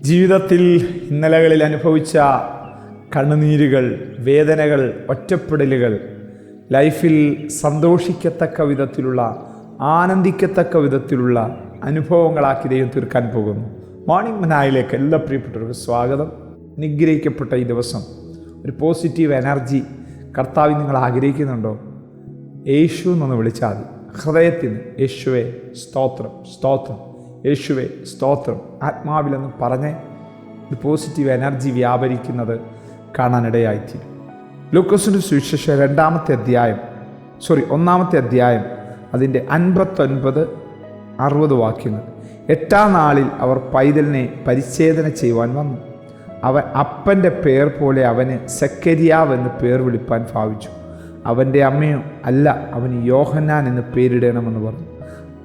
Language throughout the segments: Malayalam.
ജീവിതത്തിൽ ഇന്നലകളിൽ അനുഭവിച്ച കണ്ണുനീരുകൾ വേദനകൾ ഒറ്റപ്പെടലുകൾ ലൈഫിൽ സന്തോഷിക്കത്തക്ക വിധത്തിലുള്ള ആനന്ദിക്കത്തക്ക വിധത്തിലുള്ള അനുഭവങ്ങളാക്കി ദൈവം തീർക്കാൻ പോകുന്നു. മോർണിംഗ് മനായിലേക്ക് എല്ലാ പ്രിയപ്പെട്ടവർക്കും സ്വാഗതം. നിഗ്രഹിക്കപ്പെട്ട ഈ ദിവസം ഒരു പോസിറ്റീവ് എനർജി കർത്താവിൽ നിങ്ങൾ ആഗ്രഹിക്കുന്നുണ്ടോ? യേശു എന്നൊന്ന് വിളിച്ചാൽ ഹൃദയത്തിന് യേശുവെ സ്തോത്രം സ്തോത്രം. യേശുവെ സ്തോത്രം. ആത്മാവിലെന്ന് പറഞ്ഞ് ഒരു പോസിറ്റീവ് എനർജി വ്യാപരിക്കുന്നത് കാണാനിടയായിത്തീരും. ലൂക്കോസിന്റെ സുവിശേഷ രണ്ടാമത്തെ അധ്യായം സോറി ഒന്നാമത്തെ അധ്യായം അതിന്റെ അൻപത്തൊൻപത് അറുപത് വാക്യങ്ങൾ. എട്ടാം നാളിൽ അവർ പൈതലിനെ പരിച്ഛേദന ചെയ്യുവാൻ വന്നു. അവൻ അപ്പന്റെ പേർ പോലെ അവന് സെക്കരിയാവ് എന്ന് പേർ വിളിപ്പാൻ ഭാവിച്ചു. അവന്റെ അമ്മയോ അല്ല അവന് യോഹന്നാൻ എന്ന് പേരിടണമെന്ന് പറഞ്ഞു.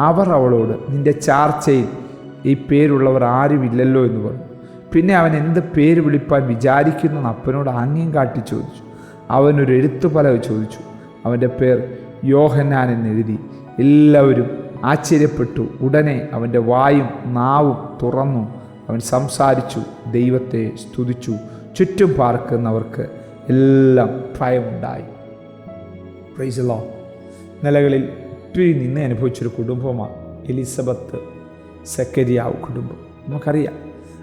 അവർ അവളോട് നിന്റെ ചാർച്ചയിൽ ഈ പേരുള്ളവർ ആരുമില്ലല്ലോ എന്ന് പറഞ്ഞു. പിന്നെ അവൻ എന്ത് പേര് വിളിപ്പാൻ വിചാരിക്കുന്നു അപ്പനോട് ആംഗ്യം കാട്ടി ചോദിച്ചു. അവനൊരു എഴുത്തുപലവ് ചോദിച്ചു. അവന്റെ പേർ യോഹന്നാൻ എന്നെഴുതി. എല്ലാവരും ആശ്ചര്യപ്പെട്ടു. ഉടനെ അവന്റെ വായും നാവും തുറന്നു. അവൻ സംസാരിച്ചു. ദൈവത്തെ സ്തുതിച്ചു. ചുറ്റും പാർക്കുന്നവർക്ക് എല്ലാം ഭയമുണ്ടായി. പ്രൈസ് ലോ നിലകളിൽ ഒത്തിരി നിന്നെ അനുഭവിച്ചൊരു കുടുംബമാണ് എലിസബത്ത് സെക്കരിയാവ് കുടുംബം. നമുക്കറിയാം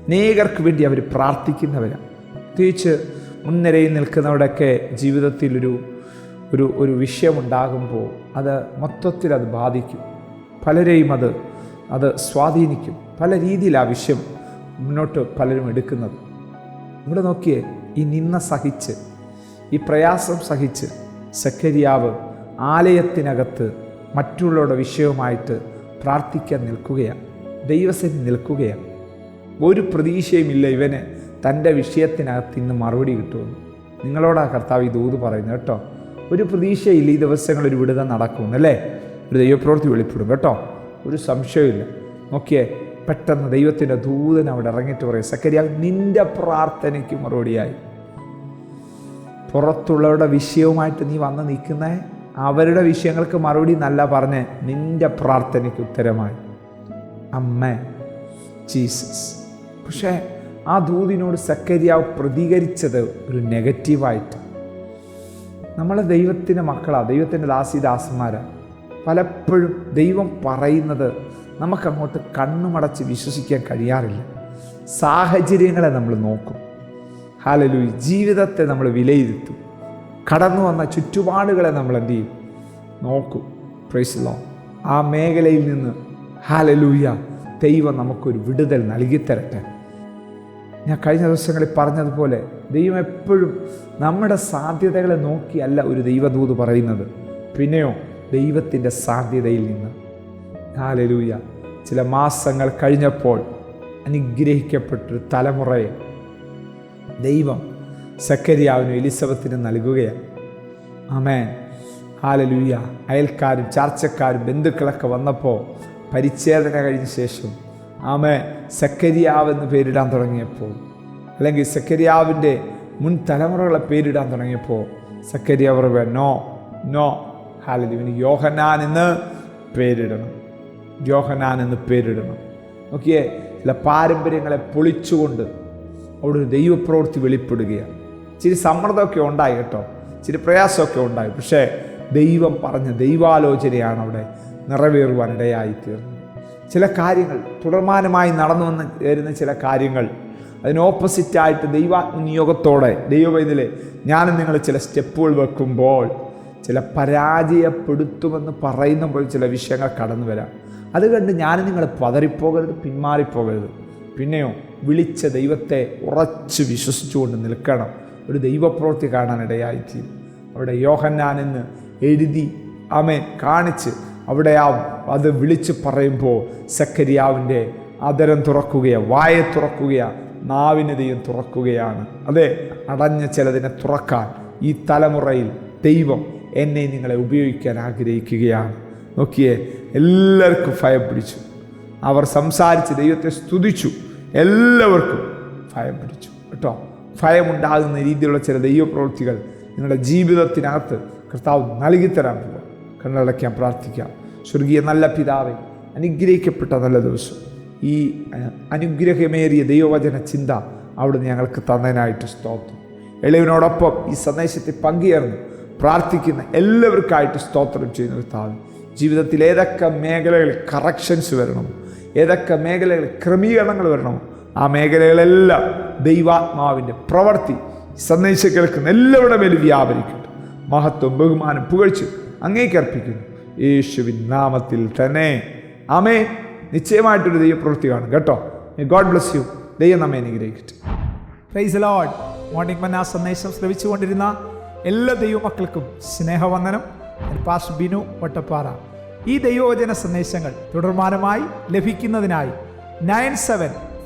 അനേകർക്ക് വേണ്ടി അവർ പ്രാർത്ഥിക്കുന്നവരാണ് പ്രത്യേകിച്ച് മുൻനിരയിൽ നിൽക്കുന്നവരുടെയൊക്കെ ജീവിതത്തിലൊരു ഒരു ഒരു വിഷയമുണ്ടാകുമ്പോൾ അത് മൊത്തത്തിൽ അത് ബാധിക്കും. പലരെയും അത് അത് സ്വാധീനിക്കും. പല രീതിയിൽ ആ വിഷയം മുന്നോട്ട് പലരും എടുക്കുന്നത്. ഇവിടെ നോക്കിയേ ഈ നിന്ന സഹിച്ച് ഈ പ്രയാസം സഹിച്ച് സക്കരിയാവ് ആലയത്തിനകത്ത് മറ്റുള്ളവരുടെ വിഷയവുമായിട്ട് പ്രാർത്ഥിക്കാൻ നിൽക്കുകയാണ്. ദൈവസേന നിൽക്കുകയാണ്. ഒരു പ്രതീക്ഷയുമില്ല ഇവന് തന്റെ വിഷയത്തിനകത്ത് ഇന്ന് മറുപടി കിട്ടുമെന്ന്. നിങ്ങളോടാ കർത്താവ് ഈ ദൂത് പറയുന്നു കേട്ടോ. ഒരു പ്രതീക്ഷയില്ല ഈ ദിവസങ്ങളിൽ ഒരു വിടുതൽ നടക്കുമെന്നല്ലേ ഒരു ദൈവപ്രവൃത്തി വെളിപ്പെടും കേട്ടോ. ഒരു സംശയമില്ല നോക്കിയേ പെട്ടെന്ന് ദൈവത്തിന്റെ ദൂതൻ അവിടെ ഇറങ്ങിയിട്ട് പറയും സക്കരിയാൽ നിന്റെ പ്രാർത്ഥനയ്ക്ക് മറുപടിയായി. പുറത്തുള്ളവരുടെ വിഷയവുമായിട്ട് നീ വന്ന് നിൽക്കുന്നേ? അവരുടെ വിഷയങ്ങൾക്ക് മറുപടി നല്ല പറഞ്ഞ് നിന്റെ പ്രാർത്ഥനയ്ക്ക് ഉത്തരമായി. അമ്മ ജീസസ്. പക്ഷേ ആ ദൂതിനോട് സക്കരിയാവ് പ്രതികരിച്ചത് ഒരു നെഗറ്റീവായിട്ട്. നമ്മളെ ദൈവത്തിന്റെ മക്കളാണ് ദൈവത്തിന്റെ ദാസിദാസന്മാരാണ് പലപ്പോഴും ദൈവം പറയുന്നത് നമുക്കങ്ങോട്ട് കണ്ണുമടച്ച് വിശ്വസിക്കാൻ കഴിയാറില്ല. സാഹചര്യങ്ങളെ നമ്മൾ നോക്കും. ഹാലലു ജീവിതത്തെ നമ്മൾ വിലയിരുത്തും. കടന്നു വന്ന ചുറ്റുപാടുകളെ നമ്മൾ എന്ത് ചെയ്യും? നോക്കും. പ്രൈസ്ലോ ആ മേഖലയിൽ നിന്ന് ഹാലലൂയ ദൈവം നമുക്കൊരു വിടുതൽ നൽകിത്തരട്ടെ. ഞാൻ കഴിഞ്ഞ ദിവസങ്ങളിൽ പറഞ്ഞതുപോലെ ദൈവം എപ്പോഴും നമ്മുടെ സാധ്യതകളെ നോക്കിയല്ല ഒരു ദൈവദൂത് പറയുന്നത്. പിന്നെയോ ദൈവത്തിന്റെ സാധ്യതയിൽ നിന്ന്. ഹാലലൂയ ചില മാസങ്ങൾ കഴിഞ്ഞപ്പോൾ അനുഗ്രഹിക്കപ്പെട്ടൊരു തലമുറയെ ദൈവം സക്കരിയാവിനും എലിസബത്തിനും നൽകുകയാണ്. ആമേൻ. ആലലൂയ അയൽക്കാരും ചാർച്ചക്കാരും ബന്ധുക്കളൊക്കെ വന്നപ്പോൾ പരിച്ഛേദന കഴിഞ്ഞ ശേഷം ആമേ സക്കരിയാവെന്ന് പേരിടാൻ തുടങ്ങിയപ്പോൾ അല്ലെങ്കിൽ സക്കരിയാവിന്റെ മുൻ തലമുറകളെ പേരിടാൻ തുടങ്ങിയപ്പോൾ സക്കരിയാവ് നോ നോ നോ ഹാലലുവിന് യോഹനാൻ എന്ന് പേരിടണം. യോഹനാൻ എന്ന് പേരിടണം. നോക്കിയേ ചില പാരമ്പര്യങ്ങളെ പൊളിച്ചുകൊണ്ട് അവിടെ ഒരു ദൈവപ്രവൃത്തി വെളിപ്പെടുകയാണ്. ഇച്ചിരി സമ്മർദ്ദമൊക്കെ ഉണ്ടായി കേട്ടോ. ഇച്ചിരി പ്രയാസമൊക്കെ ഉണ്ടായി. പക്ഷേ ദൈവം പറഞ്ഞ ദൈവാലോചനയാണ് അവിടെ നിറവേറുവാൻ ഇടയായി തീർന്നത് ചില കാര്യങ്ങൾ തുടർമാനമായി നടന്നു വന്ന് വരുന്ന ചില കാര്യങ്ങൾ അതിന് ഓപ്പോസിറ്റായിട്ട് ദൈവാത്മനിയോഗത്തോടെ ദൈവവൈദ്യലെ ഞാനും നിങ്ങൾ ചില സ്റ്റെപ്പുകൾ വെക്കുമ്പോൾ ചില പരാജയപ്പെടുത്തുമെന്ന് പറയുമ്പോൾ ചില വിഷയങ്ങൾ കടന്നു വരാം. അത് കണ്ട് ഞാനും നിങ്ങൾ പതറിപ്പോകരുത് പിന്മാറിപ്പോകരുത്. പിന്നെയോ വിളിച്ച ദൈവത്തെ ഉറച്ച് വിശ്വസിച്ചുകൊണ്ട് നിൽക്കണം. ഒരു ദൈവപ്രവൃത്തി കാണാനിടയായിത്തീരും അവിടെ യോഹന്നാനെന്ന് എഴുതി ആമേൻ കാണിച്ച് അവിടെ ആ അത് വിളിച്ച് പറയുമ്പോൾ സക്കരിയാവിന്റെ അതരം തുറക്കുകയാണ് വായ തുറക്കുകയാണ് നാവിന് ദൈവം തുറക്കുകയാണ്. അതെ അടഞ്ഞ ചിലതിനെ തുറക്കാൻ ഈ തലമുറയിൽ ദൈവം എന്നെ നിങ്ങളെ ഉപയോഗിക്കാൻ ആഗ്രഹിക്കുകയാണ്. നോക്കിയേ എല്ലാവർക്കും ഭയം പിടിച്ചു. അവർ സംസാരിച്ച് ദൈവത്തെ സ്തുതിച്ചു. എല്ലാവർക്കും ഭയം പിടിച്ചു. കേട്ടോ? ഭയമുണ്ടാകുന്ന രീതിയിലുള്ള ചില ദൈവപ്രവൃത്തികൾ നിങ്ങളുടെ ജീവിതത്തിനകത്ത് കർത്താവ് നൽകിത്തരാൻ പോകും. കണ്ണടയ്ക്കാൻ പ്രാർത്ഥിക്കാം. സ്വർഗീയ നല്ല പിതാവെ അനുഗ്രഹിക്കപ്പെട്ട നല്ല ദിവസം. ഈ അനുഗ്രഹമേറിയ ദൈവവചന ചിന്ത അവിടുന്ന് ഞങ്ങൾക്ക് തന്നതിനായിട്ട് സ്തോത്രം. എളിവിനോടൊപ്പം ഈ സന്ദേശത്തെ പങ്കുചേർന്ന് പ്രാർത്ഥിക്കുന്ന എല്ലാവർക്കായിട്ട് സ്തോത്രം ചെയ്യുന്ന കർത്താവ്. ജീവിതത്തിൽ ഏതൊക്കെ മേഖലകളിൽ കറക്ഷൻസ് വരണം ഏതൊക്കെ മേഖലകളിൽ ക്രമീകരണങ്ങൾ വരണം ആ മേഖലകളെല്ലാം ദൈവാത്മാവിന്റെ പ്രവൃത്തി സന്ദേശം കേൾക്കുന്ന എല്ലാവരുടെ മേലും വ്യാപരിക്കട്ടെ മഹത്വം ബഹുമാനം പുകഴ്ച അങ്ങേക്ക് അർപ്പിക്കുന്നു. യേശുവിൻ നാമത്തിൽ തന്നെ. ആമേ നിശ്ചയമായിട്ടൊരു ദൈവപ്രവൃത്തി കാണും കേട്ടോ. ഗോഡ് ബ്ലസ് യു ദൈവം നമ്മെ അനുഗ്രഹിക്കട്ടെ. പ്രൈസ് ലോഡ് മോർണിംഗ് മന്ന സന്ദേശം ശ്രമിച്ചുകൊണ്ടിരുന്ന എല്ലാ ദൈവമക്കൾക്കും സ്നേഹവന്ദനം. പാസ് ബിനു വട്ടപ്പാറ. ഈ ദൈവവചന സന്ദേശങ്ങൾ തുടർമാനമായി ലഭിക്കുന്നതിനായി nine seven